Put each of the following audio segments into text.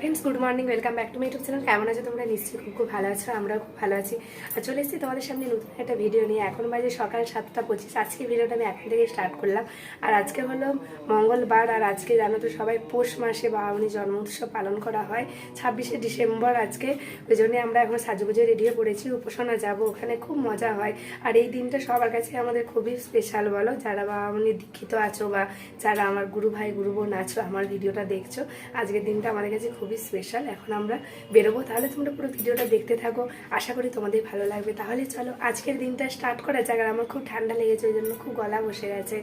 Friends good morning welcome back to my YouTube channel কেমন আছো তোমরা? নিশ্চয়ই খুব খুব ভালো আছো, আমরাও খুব ভালো আছি। আর চলে এসেছি তোমাদের সামনে নতুন একটা ভিডিও নিয়ে। এখন বাজে সকাল সাতটা পঁচিশ। আজকে ভিডিওটা আমি এখন থেকে স্টার্ট করলাম। আর আজকে হলো মঙ্গলবার, আর আজকে জানো তো সবাই পৌষ মাসে বাউনি জন্ম উৎসব পালন করা হয়। ছাব্বিশে ডিসেম্বর আজকে। ওই জন্যে আমরা এখন সাজুগুজে রেডি হয়ে পড়েছি, উপাসনা যাব, ওখানে খুব মজা হয়। আর এই দিনটা সবার কাছে আমাদের খুবই স্পেশাল বলো। যারা বাউনি দীক্ষিত আছো বা যারা আমার গুরু ভাই গুরু বোন আছো, আমার ভিডিওটা দেখছ, আজকের দিনটা আমাদের কাছে খুবই স্পেশাল এখন আমরা বেরোবো। তাহলে তোমরা পুরো ভিডিওটা দেখতে থাকো। আশা করি তোমাদের ভালো লাগবে। তাহলে চলো আজকের দিনটা স্টার্ট করা যাক। আর আমার খুব ঠান্ডা লেগেছে ওই জন্য খুব গলা বসে গেছে।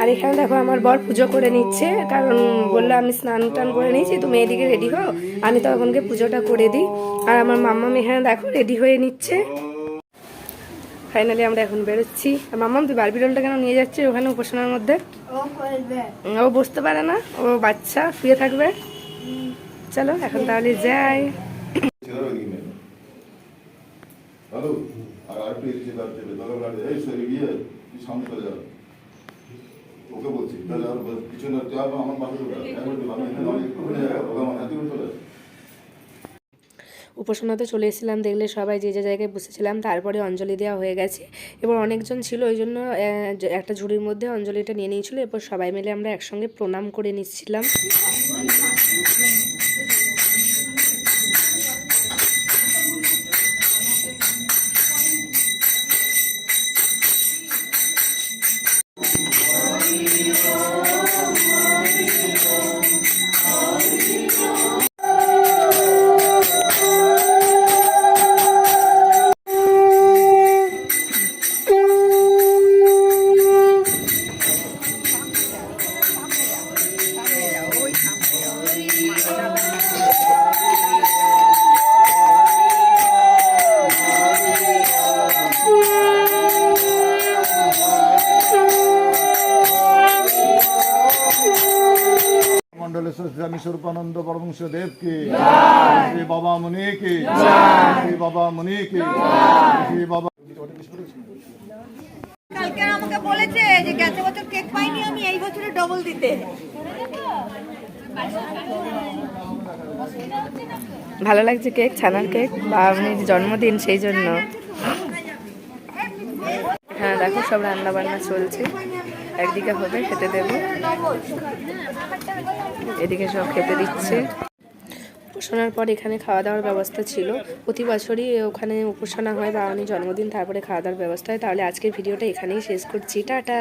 আর এখানে দেখো আমার বর পুজো করে নিচ্ছে। কারণ বলল আমি স্নান টান করে নিয়েছি তুমি এদিকে রেডি হও। আমি তখনকে পুজোটা করে দিই। আর আমার মাম্মা এখানে দেখো রেডি হয়ে নিচ্ছে। ফাইনালি আমরা এখন বেরোচ্ছি। মাম্মাম তুই বারবি রোলটা কেন নিয়ে যাচ্ছিস ওখানে উপাসনার মধ্যে? ও বসতে পারে না। ও বাচ্চা শুয়ে থাকবে। চলো এখন তাহলে যাই ওকে বলছি তাহলে আর পিছনে তুই আর আমার পাশে উপাসনাতে চলে এসেছিলাম, দেখলে সবাই যে যে জায়গায় বসেছিলাম, তারপরে অঞ্জলি দেওয়া হয়ে গেছে। এবার অনেকজন ছিল, ওই জন্য একটা ঝুড়ির মধ্যে অঞ্জলিটা নিয়ে নিয়েছিল। এরপর সবাই মিলে আমরা একসঙ্গে প্রণাম করে নিচ্ছিলাম। মন্ডলেশ্বর স্বামী স্বরূপানন্দ পরমংশ দেব কি শ্রী বাবা মুনি কি শ্রী বাবা মুনি কি শ্রী বাবা কালকে আমাকে বলেছে যে গত বছর কেক পাইনি আমি এই বছরে ডবল দিতে। ভালো লাগছে কেক ছানার কেক বা আপনি জন্মদিন সেই জন্য। হ্যাঁ দেখো সব রান্না বান্না চলছে। একদিকে হবে খেতে দেবো। এদিকে সব খেতে দিচ্ছে। উপাসনার পর এখানে খাওয়া দাওয়ার ব্যবস্থা ছিল। প্রতি বছরই ওখানে উপাসনা হয় বা আমি জন্মদিন, তারপরে খাওয়া দাওয়ার ব্যবস্থা হয়। তাহলে আজকের ভিডিওটা এখানেই শেষ করছি। টাটা!